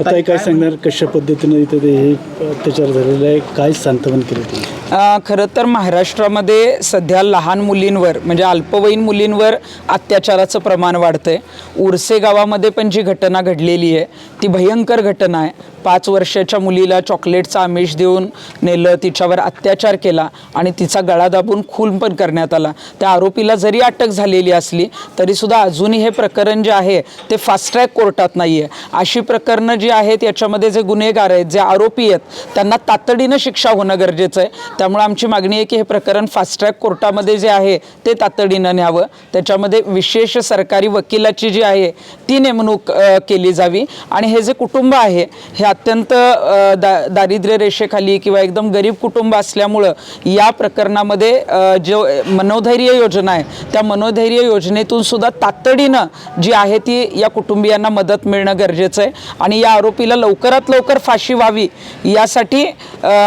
आता काय सांगणार? कशा पद्धतीनं इथं ते हे अत्याचार झालेला आहे? काय सांत्वन केलं तुम्ही खरं तर महाराष्ट्रामध्ये सध्या लहान मुलींवर म्हणजे अल्पवयीन मुलींवर अत्याचाराचं प्रमाण वाढतं आहे उरसे गावामध्ये पण जी घटना घडलेली आहे ती भयंकर घटना आहे. पाच वर्षाच्या मुलीला चॉकलेटचा आमिष देऊन नेलं तिच्यावर अत्याचार केला आणि तिचा गळा दाबून खून पण करण्यात आला. त्या आरोपीला जरी अटक झालेली असली तरीसुद्धा अजूनही हे प्रकरण जे आहे ते फास्ट ट्रॅक कोर्टात नाही आहे अशी प्रकरणं जी आहेत याच्यामध्ये जे गुन्हेगार आहेत जे आरोपी आहेत त्यांना तातडीनं शिक्षा होणं गरजेचं आहे. त्यामुळे आमची मागणी आहे की हे प्रकरण फास्ट ट्रॅक कोर्टामध्ये जे आहे ते तातडीनं न्यावं. त्याच्यामध्ये विशेष सरकारी वकिलाची जी आहे ती नेमणूक केली जावी. आणि हे जे कुटुंब आहे हे अत्यंत दा दारिद्र्य रेषेखाली किंवा एकदम गरीब कुटुंब असल्यामुळं या प्रकरणामध्ये जो मनोधैर्य योजना आहे त्या मनोधैर्य योजनेतून सुद्धा तातडीनं जी आहे ती या कुटुंबियांना मदत मिळणं गरजेचं आहे. आणि या आरोपीला लवकरात लवकर फाशी व्हावी यासाठी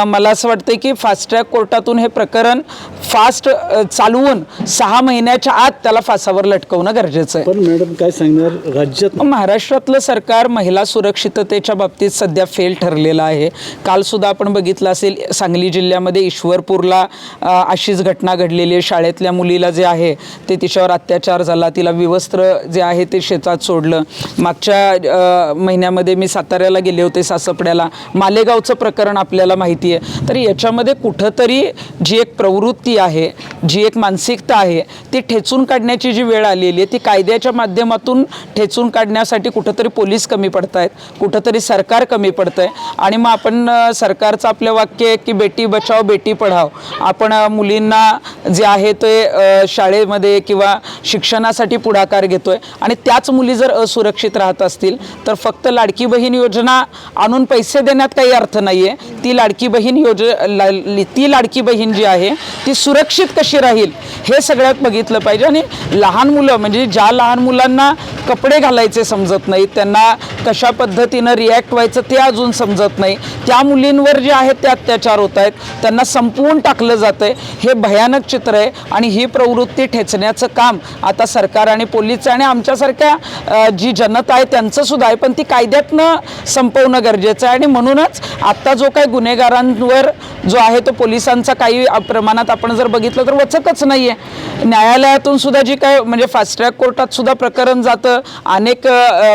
मला असं वाटतं की फास्ट ट्रॅक कोर्टातून हे प्रकरण फास्ट चालवून सहा महिन्याच्या आत त्याला फासावर लटकवणं गरजेचं आहे. पण मॅडम काय सांगणार? राज्यात महाराष्ट्रातलं सरकार महिला सुरक्षिततेच्या बाबतीत सध्या सध्या फेल ठरलेला आहे. कालसुद्धा आपण बघितलं असेल सांगली जिल्ह्यामध्ये ईश्वरपूरला अशीच घटना घडलेली आहे. शाळेतल्या मुलीला जे आहे ते तिच्यावर अत्याचार झाला. तिला विवस्त्र जे आहे ते शेतात सोडलं. मागच्या महिन्यामध्ये मी साताऱ्याला गेले होते सासपड्याला. मालेगावचं प्रकरण आपल्याला माहिती आहे. तर याच्यामध्ये कुठंतरी जी एक प्रवृत्ती आहे जी एक मानसिकता आहे ती ठेचून काढण्याची जी वेळ आलेली आहे ती कायद्याच्या माध्यमातून ठेचून काढण्यासाठी कुठंतरी पोलीस कमी पडत आहेत कुठंतरी सरकार कमी पडतं आहे आणि मग आपण सरकारचं आपलं वाक्य आहे की बेटी बचाव बेटी पढाव आपण मुलींना जे आहे ते शाळेमध्ये किंवा शिक्षणासाठी पुढाकार घेतोय. आणि त्याच मुली जर असुरक्षित राहत असतील तर फक्त लाडकी बहीण योजना आणून पैसे देण्यात काही अर्थ नाही आहे ती लाडकी बहीण योज ला- ती लाडकी बहीण जी आहे ती सुरक्षित कशी राहील हे सगळ्यात बघितलं पाहिजे. आणि लहान मुलं म्हणजे ज्या लहान मुलांना कपडे घालायचे समजत नाहीत त्यांना कशा पद्धतीनं रिॲक्ट व्हायचं ते अजून समजत नाही. त्या मुलींवर जे आहेत ते अत्याचार होत आहेत. त्यांना संपवून टाकलं जातं आहे हे भयानक चित्र आहे आणि ही प्रवृत्ती ठेचण्याचं काम आता सरकार आणि पोलीस आणि आमच्यासारख्या जी जनता आहे त्यांचं सुद्धा आहे. पण ती कायद्यातनं संपवणं गरजेचं आहे. आणि म्हणूनच आत्ता जो काही गुन्हेगारांवर जो आहे तो पोलिसांचा काही प्रमाणात आपण जर बघितलं तर वचकच नाही आहे न्यायालयातून सुद्धा जी काय म्हणजे फास्ट ट्रॅक कोर्टात सुद्धा प्रकरण जातं. अनेक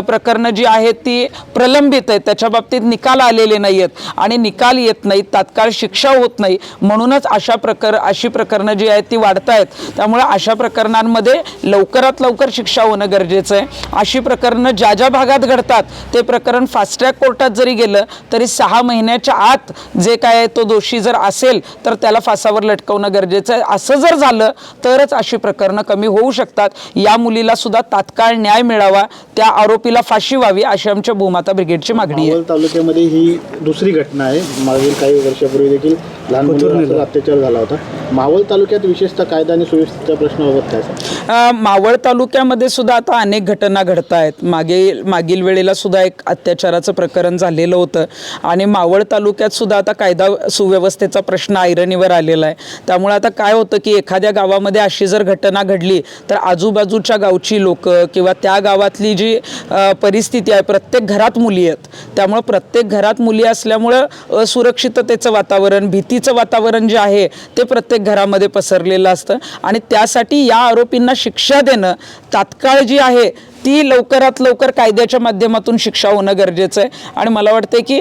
प्रकरणं जी आहेत ती प्रलंबित आहेत. त्याच्या बाबतीत निकाल आलेले नाही आहेत आणि निकाल येत नाहीत तात्काळ शिक्षा होत नाही. म्हणूनच अशा प्रकार अशी प्रकरणं जी आहेत ती वाढत आहेत त्यामुळे अशा प्रकरणांमध्ये लवकरात लवकर शिक्षा होणं गरजेचं आहे. अशी प्रकरणं ज्या ज्या भागात घडतात ते प्रकरण फास्ट ट्रॅक कोर्टात जरी गेलं तरी सहा महिन्याच्या आत जे काय तो दोषी जर असेल तर त्याला फासावर लटकवणं गरजेचं आहे. असं जर झालं तरच अशी प्रकरणं कमी होऊ शकतात. या मुलीला सुद्धा तात्काळ न्याय मिळावा त्या आरोपीला फाशी व्हावी अशी आमच्या भूमाता ब्रिगेडची मागणी आहे. तालुक्यामध्ये ही दुसरी घटना आहे. मागील काही वर्षापूर्वी देखील लहान मुलीवर अत्याचार झाला होता. मावळ तालुक्यात विशेषतः कायदा आणि सुव्यवस्थेच्या प्रश्नाबाबत काय मावळ तालुक्यामध्ये सुद्धा आता अनेक घटना घडत आहेत. मागे मागील वेळेला सुद्धा एक अत्याचाराचं प्रकरण झालेलं होतं. आणि मावळ तालुक्यात सुद्धा आता कायदा सुव्यवस्थेचा प्रश्न ऐरणीवर आलेला आहे. त्यामुळे आता काय होतं की एखाद्या गावामध्ये अशी जर घटना घडली तर आजूबाजूच्या गावची लोक किंवा त्या गावातली जी परिस्थिती आहे प्रत्येक घरात मुली आहेत. त्यामुळं प्रत्येक घरात मुली असल्यामुळं असुरक्षिततेचं वातावरण भीतीचं वातावरण जे आहे ते प्रत्येक घरामध्ये पसरलेलं असतं. आणि त्यासाठी या आरोपींना शिक्षा देणं तात्काळ जी आहे ती लवकरात लवकर कायद्याच्या माध्यमातून शिक्षा होणं गरजेचं आहे. आणि मला वाटतं की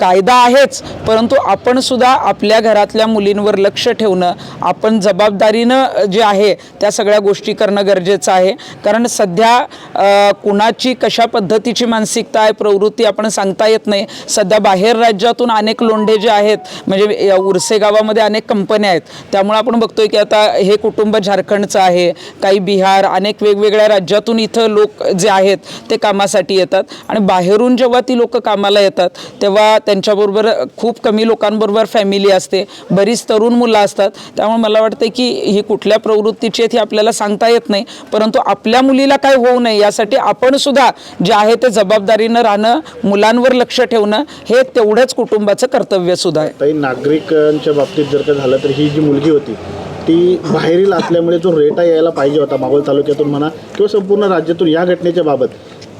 कायदा आहेच परंतु आपण सुद्धा आपल्या घरातल्या मुलींवर लक्ष ठेवणं आपण जबाबदारीनं जे आहे त्या सगळ्या गोष्टी करणं गरजेचं आहे. कारण सध्या कुणाची कशा पद्धतीची मानसिकता आहे प्रवृत्ती आपण सांगता येत नाही. सध्या बाहेर राज्यातून अनेक लोंढे जे आहेत म्हणजे उरसे गावामध्ये अनेक कंपन्या आहेत. त्यामुळे आपण बघतोय की आता हे कुटुंब झारखंडचं आहे काही बिहार अनेक वेगवेगळ्या राज्यातून इथं लोक जे आहेत ते कामासाठी येतात आणि बाहेरून जेव्हा ती लोक कामाला येतात तेव्हा त्यांच्याबरोबर खूप कमी लोकांबरोबर फॅमिली असते बरीच तरुण मुलं असतात. त्यामुळे मला वाटतं की ही कुठल्या प्रवृत्तीची आहेत ही आपल्याला सांगता येत नाही. परंतु आपल्या मुलीला काय होऊ नये यासाठी आपण सुद्धा जे आहे ते जबाबदारीनं राहणं मुलांवर लक्ष ठेवणं हे तेवढंच कुटुंबाचं कर्तव्य सुद्धा आहे. नागरिकांच्या बाबतीत जर का झालं तर ही जी मुलगी होती ती बाहेरील असल्यामुळे जो रेटा यायला पाहिजे होता मावळ तालुक्यातून म्हणा किंवा संपूर्ण राज्यातून या घटनेच्या बाबत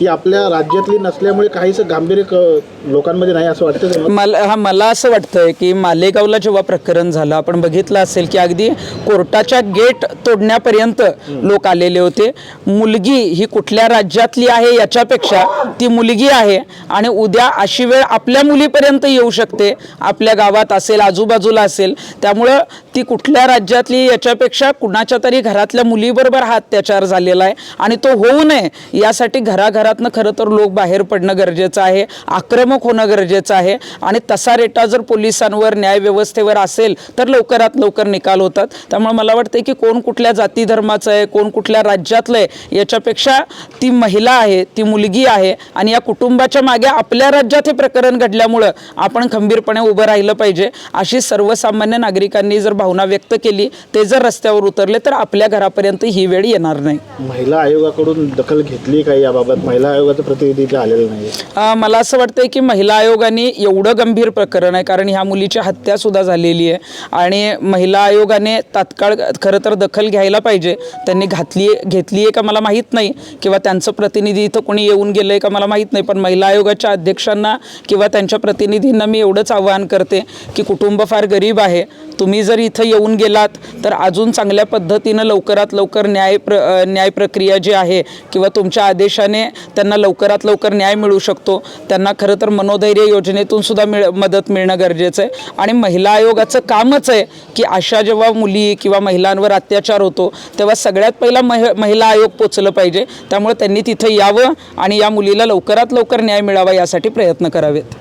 ती आपल्या राज्यातली नसल्यामुळे काहीसं गांभीर्य क- लोकांमध्ये नाही असं वाटतं? मला हा मला असं वाटतंय की मालेगावला जेव्हा प्रकरण झालं आपण बघितलं असेल की अगदी कोर्टाच्या गेट तोडण्यापर्यंत लोक आलेले होते. मुलगी ही कुठल्या राज्यातली आहे याच्यापेक्षा ती मुलगी आहे आणि उद्या अशी वेळ आपल्या मुलीपर्यंत येऊ शकते. आपल्या गावात असेल आजूबाजूला असेल. त्यामुळं ती कुठल्या राज्यातली याच्यापेक्षा कुणाच्या तरी घरातल्या मुलीबरोबर हा अत्याचार झालेला आहे आणि तो होऊ नये यासाठी घराघरातनं खरं तर लोक बाहेर पडणं गरजेचं आहे आक्रमक होणं गरजेचं आहे आणि तसा रेटा जर पोलिसांवर न्यायव्यवस्थेवर असेल तर लवकरात लवकर निकाल होतात. त्यामुळे मला वाटतं की कोण कुठल्या जाती धर्माचं आहे कोण कुठल्या राज्यातलं आहे याच्यापेक्षा ती महिला आहे ती मुलगी आहे आणि या कुटुंबाच्या मागे आपल्या राज्यात हे प्रकरण घडल्यामुळं आपण खंबीरपणे उभं राहिलं पाहिजे. अशी सर्वसामान्य नागरिकांनी जर भावना व्यक्त केली ते जर रस्त्यावर उतरले तर आपल्या घरापर्यंत ही वेळ येणार नाही. महिला आयोगाकडून दखल घेतली का याबाबत? महिला आयोगाचं प्रतिनिधी इथे आलेलं नाही अ, मला असं वाटतंय की महिला आयोगाने एवढं गंभीर प्रकरण आहे कारण ह्या मुलीची हत्या सुद्धा झालेली आहे. आणि महिला आयोगाने तात्काळ खरं तर दखल घ्यायला पाहिजे. त्यांनी घातली घेतली आहे का मला माहीत नाही किंवा त्यांचं प्रतिनिधी इथं कोणी येऊन गेलं आहे का मला माहीत नाही. पण महिला आयोगाच्या अध्यक्षांना किंवा त्यांच्या प्रतिनिधींना मी एवढंच आवाहन करते की कुटुंब फार गरीब आहे. तुम्ही जर इथं येऊन गेलात तर अजून चांगल्या पद्धतीनं लवकरात लवकर न्याय प्र अ, न्याय प्रक्रिया जी आहे किंवा तुमच्या आदेशाने त्यांना लवकरात लवकर न्याय मिळू शकतो. त्यांना खरं तर मनोधैर्य योजनेतून सुद्धा मिळ मदत मिळणं गरजेचं आहे. आणि महिला आयोगाचं कामच आहे की अशा जेव्हा मुली किंवा महिलांवर अत्याचार होतो तेव्हा सगळ्यात पहिला मह महिला आयोग पोचलं पाहिजे. त्यामुळे त्यांनी तिथं यावं आणि या मुलीला लवकरात लवकर न्याय मिळावा यासाठी प्रयत्न करावेत.